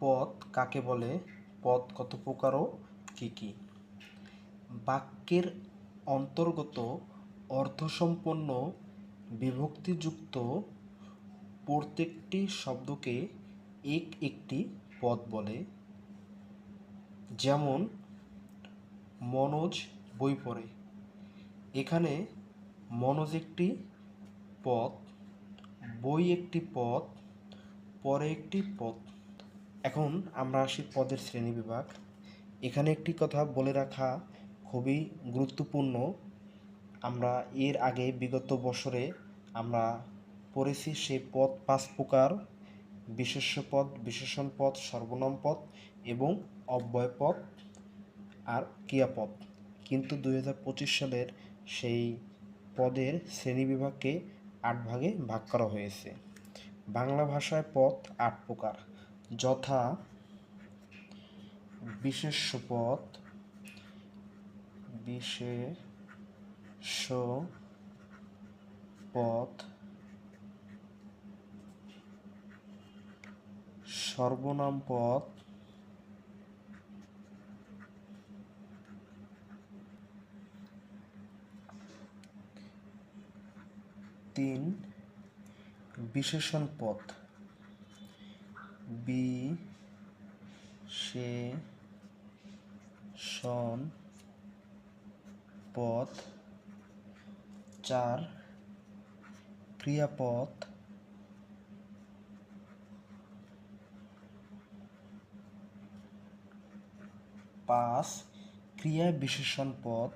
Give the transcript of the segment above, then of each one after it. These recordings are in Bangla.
পদ কাকে বলে? পদ কত প্রকার ও কী কী? বাক্যের অন্তর্গত অর্থসম্পন্ন বিভক্তিযুক্ত প্রত্যেকটি শব্দকে এক একটি পদ বলে। যেমন, মনোজ বই পড়ে। এখানে মনোজ একটি পদ, বই একটি পদ, পরে একটি পদ। এখন আমরা আসি পদের শ্রেণি বিভাগ। এখানে একটি কথা বলে রাখা খুবই গুরুত্বপূর্ণ। আমরা এর আগে বিগত বছরে আমরা পড়েছি সেই পদ পাঁচ প্রকার, বিশেষ্য পদ, বিশেষণ পদ, সর্বনাম পদ এবং অব্যয় পদ আর ক্রিয়াপদ কিন্তু দুই হাজার পঁচিশ সালের সেই পদের শ্রেণি বিভাগকে আট ভাগে ভাগ করা হয়েছে। বাংলা ভাষায় পদ আট প্রকার। যথা বিশেষ্য পদ বিশেষ্য পদ সর্বনাম পদ তিন বিশেষণ পদ বি শন পদ চার ক্রিয়াপদ পাঁচ ক্রিয়া বিশেষণ পদ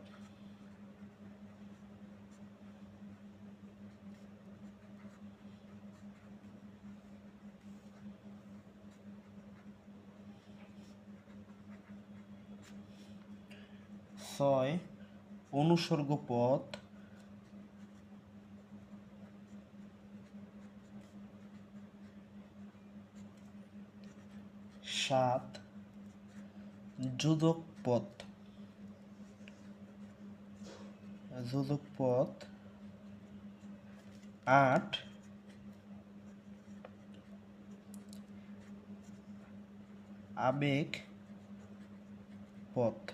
ছয় অনুসর্গ পদ সাত যোজক পদ যোজক পদ আট আবেগ পথ।